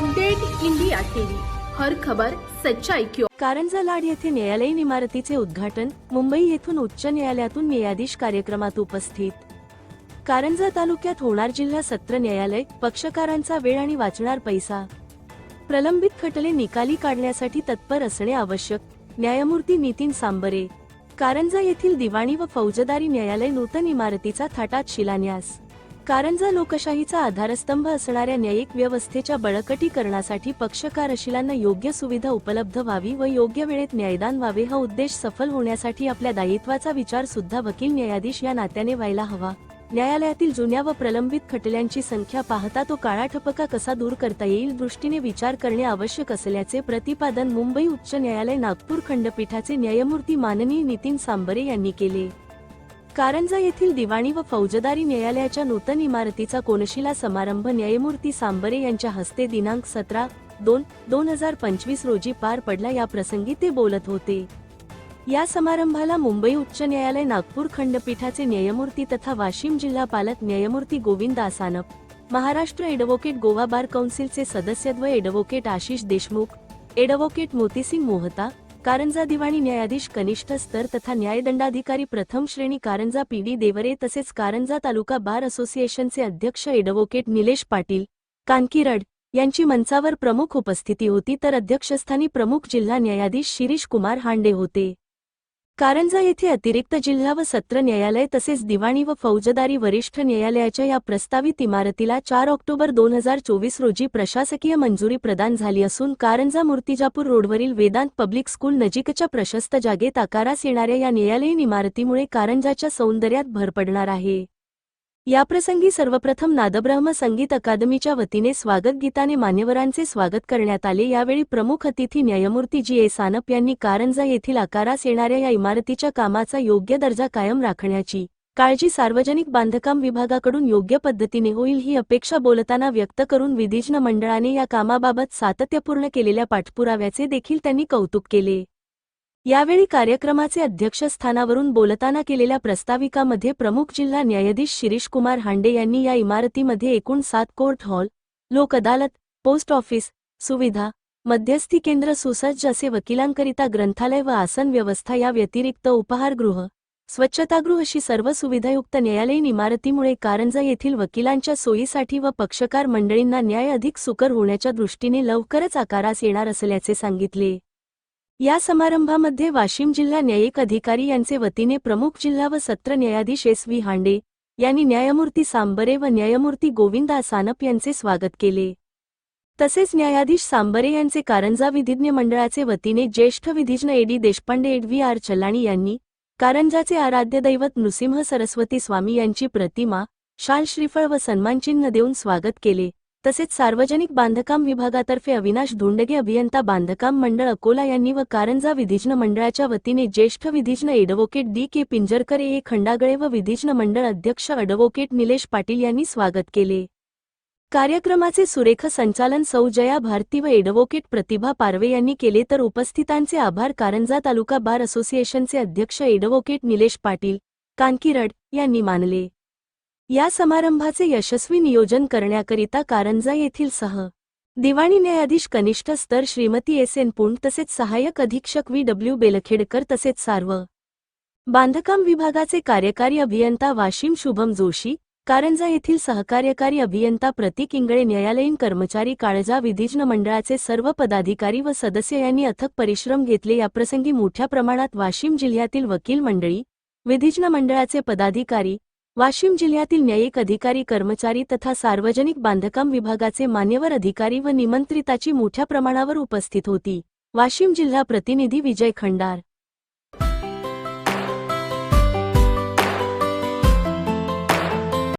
Update India TV. हर खबर सच्चाई क्यों कारंजा लाड येथे न्यायालयीन इमारतीचे उद्घाटन मुंबई येथून उच्च न्यायालयातून न्यायाधीश कार्यक्रमात उपस्थित. कारंजा तालुक्यात होणार जिल्हा सत्र न्यायालय पक्षकारांचा वेळ आणि वाचणार पैसा. प्रलंबित खटले निकाली काढण्यासाठी तत्पर असणे आवश्यक न्यायमूर्ती नितीन सांबरे. कारंजा येथील दिवाणी व फौजदारी न्यायालय नूतन इमारतीचा थाटात शिलान्यास. कारंजा लोकशाहीचा आधारस्तंभ असणाऱ्या न्यायिक व्यवस्थेच्या बळकटीकरणासाठी पक्षकार अशिलांना योग्य सुविधा उपलब्ध व्हावी व योग्य वेळेत न्यायदान व्हावे हा उद्देश सफल होण्यासाठी आपल्या दायित्वाचा विचार सुद्धा वकील न्यायाधीश या नात्याने व्हायला हवा. न्यायालयातील जुन्या व प्रलंबित खटल्यांची संख्या पाहता तो काळा ठपका कसा दूर करता येईल दृष्टीने विचार करणे आवश्यक असल्याचे प्रतिपादन मुंबई उच्च न्यायालय नागपूर खंडपीठाचे न्यायमूर्ती माननीय नितीन सांबरे यांनी केले. कारंजा येथील दिवाणी व फौजदारी न्यायालयाच्या नूतन इमारतीचा कोनशिला समारंभ न्यायमूर्ती सांबरे यांच्या हस्ते दिनांक सतरा दोन दोन हजार पंचवीस रोजी पार पडला या प्रसंगी ते बोलत होते. या समारंभाला मुंबई उच्च न्यायालय नागपूर खंडपीठाचे न्यायमूर्ती तथा वाशिम जिल्हा पालक न्यायमूर्ती गोविंद आसानप महाराष्ट्र एडव्होकेट गोवा बार कौन्सिलचे सदस्यत्व एडव्होकेट आशिष देशमुख एडव्होकेट मोतीसिंग मोहता कारंजा दिवाणी न्यायाधीश कनिष्ठ स्तर तथा न्यायदंडाधिकारी प्रथम श्रेणी कारंजा पी डी देवरे तसेच कारंजा तालुका बार असोसिएशनचे अध्यक्ष एडव्होकेट निलेश पाटील कानकिरड यांची मंचावर प्रमुख उपस्थिती होती तर अध्यक्षस्थानी प्रमुख जिल्हा न्यायाधीश शिरीष कुमार हांडे होते. कारंजा येथे अतिरिक्त जिल्हा व सत्र न्यायालय तसेच दिवाणी व फौजदारी वरिष्ठ न्यायालयाच्या या प्रस्तावित इमारतीला चार ऑक्टोबर दोन हजार चोवीस रोजी प्रशासकीय मंजुरी प्रदान झाली असून कारंजा मूर्तिजापूर रोडवरील वेदांत पब्लिक स्कूल नजीकच्या प्रशस्त जागेत आकारास येणाऱ्या या न्यायालयीन इमारतीमुळे कारंजाच्या सौंदर्यात भर पडणार आहे. याप्रसंगी सर्वप्रथम नादब्रह्म संगीत अकादमीच्या वतीने स्वागत गीताने मान्यवरांचे स्वागत करण्यात आले. यावेळी प्रमुख अतिथी न्यायमूर्ती जी. ए. सानप यांनी कारंजा येथील आकारास येणाऱ्या या इमारतीच्या कामाचा योग्य दर्जा कायम राखण्याची काळजी सार्वजनिक बांधकाम विभागाकडून योग्य पद्धतीने होईल ही अपेक्षा बोलताना व्यक्त करून विधिज्ञ मंडळाने या कामाबाबत सातत्यपूर्ण केलेल्या पाठपुराव्याचे देखील त्यांनी कौतुक केले. यावेळी कार्यक्रमाचे अध्यक्षस्थानावरून बोलताना केलेल्या प्रस्ताविकामध्ये प्रमुख जिल्हा न्यायाधीश शिरीष कुमार हांडे यांनी या इमारतीमध्ये एकूण सात कोर्ट हॉल लोक अदालत पोस्ट ऑफिस सुविधा मध्यस्थी केंद्र सुसज्ज असे वकिलांकरिता ग्रंथालय व आसन व्यवस्था या व्यतिरिक्त उपहारगृह स्वच्छतागृह अशी सर्व सुविधायुक्त न्यायालयीन इमारतीमुळे कारंजा येथील वकिलांच्या सोयीसाठी व पक्षकार मंडळींना न्याय अधिक सुकर होण्याच्या दृष्टीने लवकरच आकारास येणार असल्याचे सांगितले. या समारंभामध्ये वाशिम जिल्हा न्यायिक अधिकारी यांचे वतीने प्रमुख जिल्हा व सत्र न्यायाधीश एस व्ही हांडे यांनी न्यायमूर्ती सांबरे व न्यायमूर्ती गोविंदा सानप यांचे स्वागत केले. तसेच न्यायाधीश सांबरे यांचे कारंजा विधिज्ञ मंडळाचे वतीने ज्येष्ठ विधिज्ञ A D Deshpande adv R Challani यांनी कारंजाचे आराध्य दैवत नृसिंह सरस्वती स्वामी यांची प्रतिमा शाल श्रीफळ व सन्मानचिन्ह देऊन स्वागत केले. तसेच सार्वजनिक बांधकाम विभागातर्फे अविनाश धोंडगे अभियंता बांधकाम मंडळ अकोला यांनी व कारंजा विधिज्ञ मंडळाच्या वतीने ज्येष्ठ विधिज्ञ advocate D K Pinjarkar A. Khandagale व विधिज्ञ मंडळ अध्यक्ष अॅडव्होकेट निलेश पाटील यांनी स्वागत केले. कार्यक्रमाचे सुरेख संचालन सौ. जया भारती व एडव्होकेट प्रतिभा पारवे यांनी केले तर उपस्थितांचे आभार. कारंजा तालुका बार असोसिएशनचे अध्यक्ष एडव्होकेट निलेश पाटील कानकिरड यांनी मानले. या समारंभाचे यशस्वी नियोजन करण्याकरिता कारंजा येथील सह दिवाणी न्यायाधीश कनिष्ठ स्तर श्रीमती एस एन पुंड तसेच सहाय्यक अधीक्षक व्ही डब्ल्यू बेलखेडकर तसेच सार्व बांधकाम विभागाचे कार्यकारी अभियंता वाशिम शुभम जोशी कारंजा येथील सहकार्यकारी अभियंता प्रतीक इंगळे न्यायालयीन कर्मचारी काळजा विधिज्ञ मंडळाचे सर्व पदाधिकारी व सदस्य यांनी अथक परिश्रम घेतले. याप्रसंगी मोठ्या प्रमाणात वाशिम जिल्ह्यातील वकील मंडळी विधिज्ञ मंडळाचे पदाधिकारी वाशिम जिल्ह्यातील न्यायिक अधिकारी कर्मचारी तथा सार्वजनिक बांधकाम विभागाचे मान्यवर अधिकारी व निमंत्रिताची मोठ्या प्रमाणावर उपस्थित होती. वाशिम जिल्हा प्रतिनिधी विजय खंडार